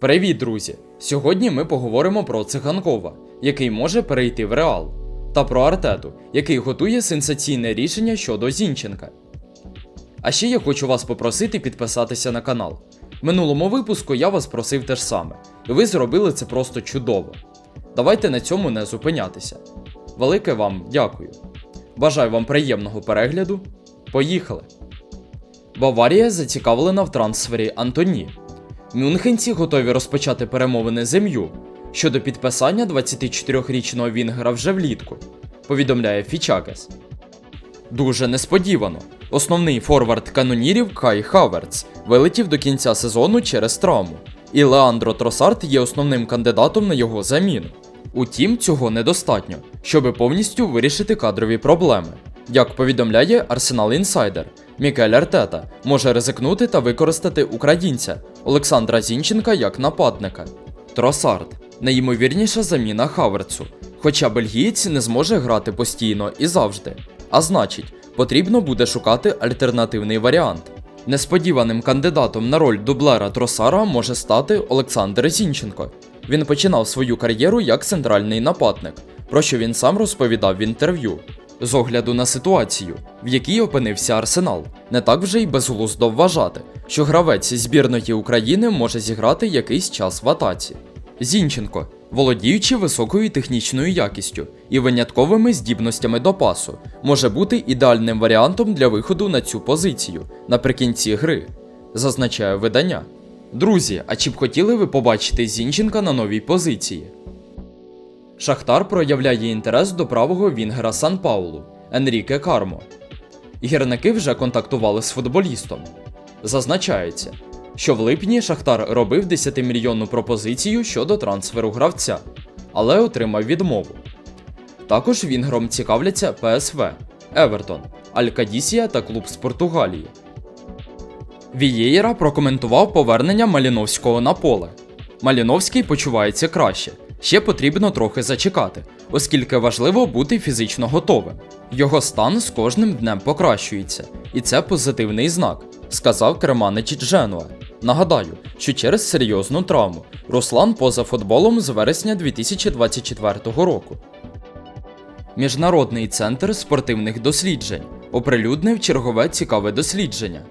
Привіт, друзі! Сьогодні ми поговоримо про циганкова, який може перейти в реал, та про Артету, який готує сенсаційне рішення щодо Зінченка. А ще я хочу вас попросити підписатися на канал. В минулому випуску я вас просив те ж саме, і ви зробили це просто чудово. Давайте на цьому не зупинятися. Велике вам дякую. Бажаю вам приємного перегляду. Поїхали! Баварія зацікавлена в трансфері Антоні. Мюнхенці готові розпочати перемовини з МЮ щодо підписання 24-річного Вінгера вже влітку, повідомляє Фічакес. Дуже несподівано. Основний форвард канонірів Кай Хаверц вилетів до кінця сезону через травму, і Леандро Тросарт є основним кандидатом на його заміну. Утім, цього недостатньо, щоб повністю вирішити кадрові проблеми. Як повідомляє Arsenal Insider, Мікель Артета може ризикнути та використати українця Олександра Зінченка як нападника. Тросард найімовірніша заміна Хаверцу, хоча бельгієць не зможе грати постійно і завжди. А значить, потрібно буде шукати альтернативний варіант. Несподіваним кандидатом на роль дублера Тросара може стати Олександр Зінченко. Він починав свою кар'єру як центральний нападник, про що він сам розповідав в інтерв'ю. З огляду на ситуацію, в якій опинився Арсенал, не так вже й безглуздо вважати, що гравець збірної України може зіграти якийсь час в атаці. Зінченко, володіючи високою технічною якістю і винятковими здібностями до пасу, може бути ідеальним варіантом для виходу на цю позицію наприкінці гри, зазначає видання. Друзі, а чи б хотіли ви побачити Зінченка на новій позиції? Шахтар проявляє інтерес до правого вінгера Сан Паулу Енріке Кармо. Гірники вже контактували з футболістом. Зазначається, що в липні Шахтар робив 10-мільйонну пропозицію щодо трансферу гравця, але отримав відмову. Також вінгром цікавляться ПСВ, Евертон, Алькадісія та клуб з Португалії. Вієєра прокоментував повернення Маліновського на поле. Маліновський почувається краще, ще потрібно трохи зачекати, оскільки важливо бути фізично готовим. Його стан з кожним днем покращується, і це позитивний знак, сказав Креманич Дженуа. Нагадаю, що через серйозну травму Руслан поза футболом з вересня 2024 року. Міжнародний центр спортивних досліджень оприлюднив чергове цікаве дослідження.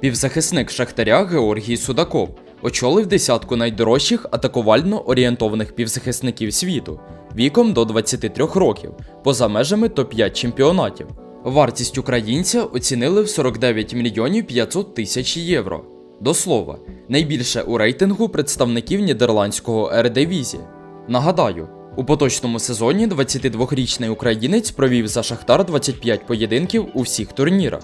Півзахисник Шахтаря Георгій Судаков очолив десятку найдорожчих атакувально орієнтованих півзахисників світу віком до 23 років, поза межами топ-5 чемпіонатів. Вартість українця оцінили в 49 мільйонів 500 тисяч євро. До слова, найбільше у рейтингу представників нідерландського Ердевізі. Нагадаю, у поточному сезоні 22-річний українець провів за Шахтар 25 поєдинків у всіх турнірах,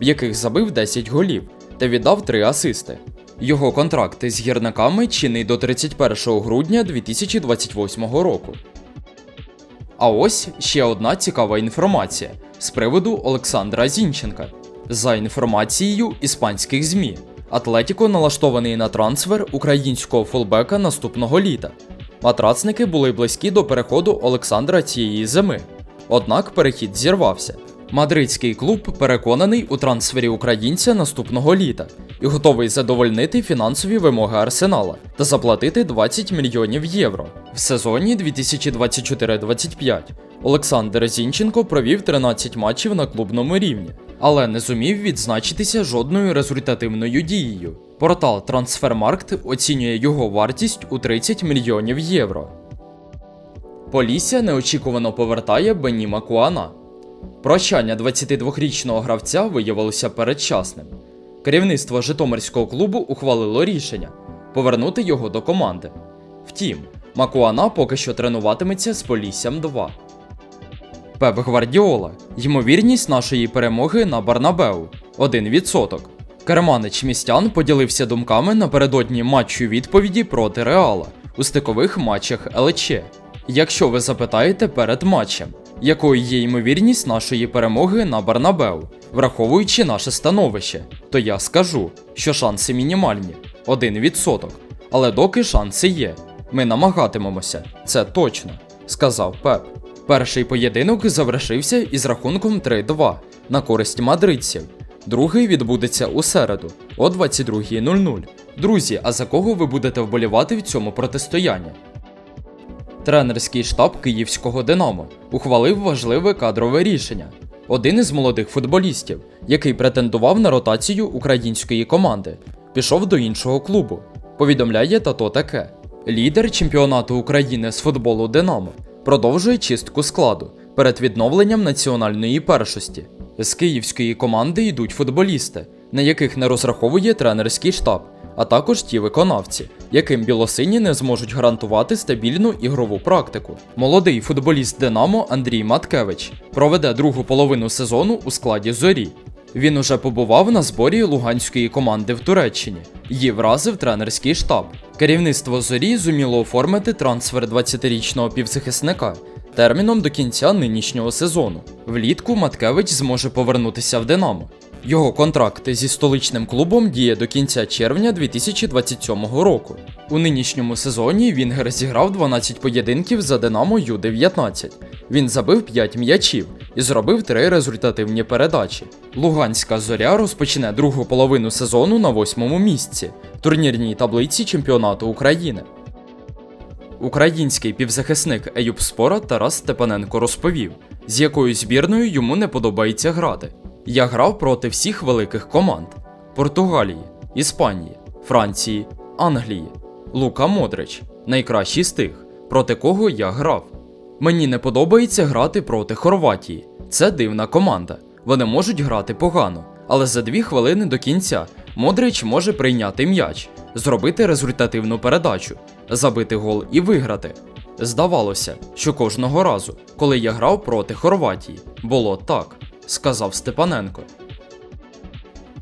в яких забив 10 голів та віддав 3 асисти. Його контракт з гірниками чинний до 31 грудня 2028 року. А ось ще одна цікава інформація з приводу Олександра Зінченка. За інформацією іспанських ЗМІ, Атлетіко налаштований на трансфер українського фулбека наступного літа. Матрацники були близькі до переходу Олександра цієї зими. Однак перехід зірвався. Мадридський клуб переконаний у трансфері українця наступного літа і готовий задовольнити фінансові вимоги Арсенала та заплатити 20 мільйонів євро. В сезоні 2024-25 Олександр Зінченко провів 13 матчів на клубному рівні, але не зумів відзначитися жодною результативною дією. Портал Transfermarkt оцінює його вартість у 30 мільйонів євро. Полісся неочікувано повертає Бені Макуана. Прощання 22-річного гравця виявилося передчасним. Керівництво Житомирського клубу ухвалило рішення повернути його до команди. Втім, Макуана поки що тренуватиметься з Поліссям 2. Пеп Гвардіола. Ймовірність нашої перемоги на Барнабеу 1%. Керманич містян поділився думками напередодні матчу відповіді проти Реала у стикових матчах ЛЧ. Якщо ви запитаєте перед матчем, якою є ймовірність нашої перемоги на Барнабеу, враховуючи наше становище, то я скажу, що шанси мінімальні 1%. Але доки шанси є, ми намагатимемося, це точно, сказав Пеп. Перший поєдинок завершився із рахунком 3-2 на користь мадридців. Другий відбудеться у середу о 22.00 Друзі, а за кого ви будете вболівати в цьому протистоянні? Тренерський штаб київського Динамо ухвалив важливе кадрове рішення. Один із молодих футболістів, який претендував на ротацію української команди, пішов до іншого клубу. Повідомляє тато таке: лідер чемпіонату України з футболу Динамо продовжує чистку складу перед відновленням національної першості. З київської команди йдуть футболісти, на яких не розраховує тренерський штаб, а також ті виконавці, яким білосині не зможуть гарантувати стабільну ігрову практику. Молодий футболіст Динамо Андрій Маткевич проведе другу половину сезону у складі зорі. Він уже побував на зборі луганської команди в Туреччині. Її вразив тренерський штаб. Керівництво зорі зуміло оформити трансфер 20-річного півзахисника терміном до кінця нинішнього сезону. Влітку Маткевич зможе повернутися в Динамо. Його контракт зі столичним клубом діє до кінця червня 2027 року. У нинішньому сезоні Вінгер зіграв 12 поєдинків за Динамо Ю-19. Він забив 5 м'ячів і зробив 3 результативні передачі. Луганська зоря розпочне другу половину сезону на восьмому місці в турнірній таблиці чемпіонату України. Український півзахисник Еюб Спора Тарас Степаненко розповів, з якою збірною йому не подобається грати. Я грав проти всіх великих команд: Португалії, Іспанії, Франції, Англії. Лука Модрич найкращий з тих, проти кого я грав. Мені не подобається грати проти Хорватії. Це дивна команда. Вони можуть грати погано, але за дві хвилини до кінця Модрич може прийняти м'яч, зробити результативну передачу, забити гол і виграти. Здавалося, що кожного разу, коли я грав проти Хорватії, було так, сказав Степаненко.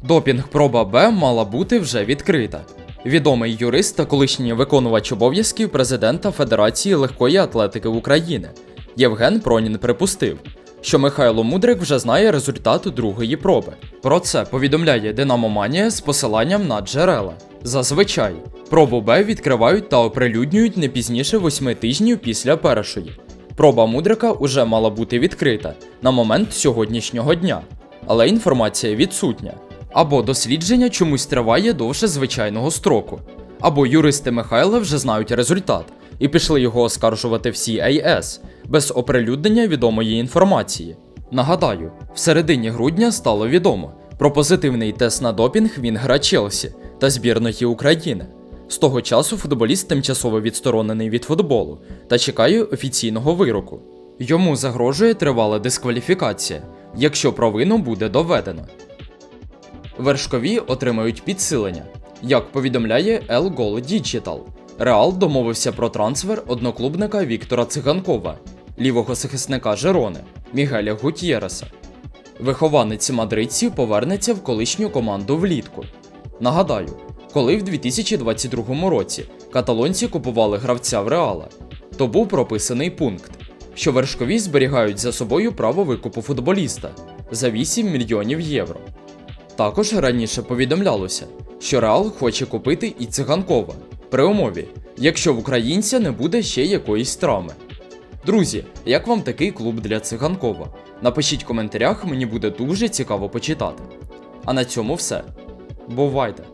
Допінг проба Б мала бути вже відкрита. Відомий юрист та колишній виконувач обов'язків президента Федерації легкої атлетики України Євген Пронін припустив, що Михайло Мудрик вже знає результат другої проби. Про це повідомляє Динамоманія з посиланням на джерела. Зазвичай пробу Б відкривають та оприлюднюють не пізніше восьми тижнів після першої. Проба Мудрика уже мала бути відкрита на момент сьогоднішнього дня, але інформація відсутня. Або дослідження чомусь триває довше звичайного строку, або юристи Михайла вже знають результат і пішли його оскаржувати в CAS без оприлюднення відомої інформації. Нагадаю, в середині грудня стало відомо про позитивний тест на допінг Вінгера Челсі та збірної України. З того часу футболіст тимчасово відсторонений від футболу та чекає офіційного вироку. Йому загрожує тривала дискваліфікація, якщо провину буде доведено. Вершкові отримають підсилення. Як повідомляє El Gol Digital, Реал домовився про трансфер одноклубника Віктора Циганкова, лівого захисника Жерони Мігеля Гутєреса. Вихованець мадридців повернеться в колишню команду влітку. Нагадаю, коли в 2022 році каталонці купували гравця в Реала, то був прописаний пункт, що вершкові зберігають за собою право викупу футболіста за 8 мільйонів євро. Також раніше повідомлялося, що Реал хоче купити і циганкова при умові, якщо в українця не буде ще якоїсь травми. Друзі, як вам такий клуб для циганкова? Напишіть в коментарях, мені буде дуже цікаво почитати. А на цьому все. Бувайте!